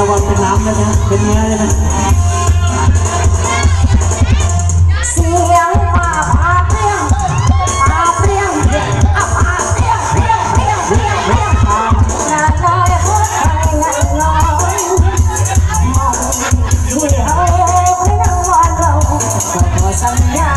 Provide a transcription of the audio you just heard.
ระวังเป็นน้ำนะนะเป็นเนื้อเลยนะเสียงมาพาเปรี้ยงพาเปรี้ยงอ่พาเปียงเปรี้ยงเปรี้ยงเปียงเปียงนาชายพูดไงั้นงอนมองดูเธอเป็นวันเราขอสัญญา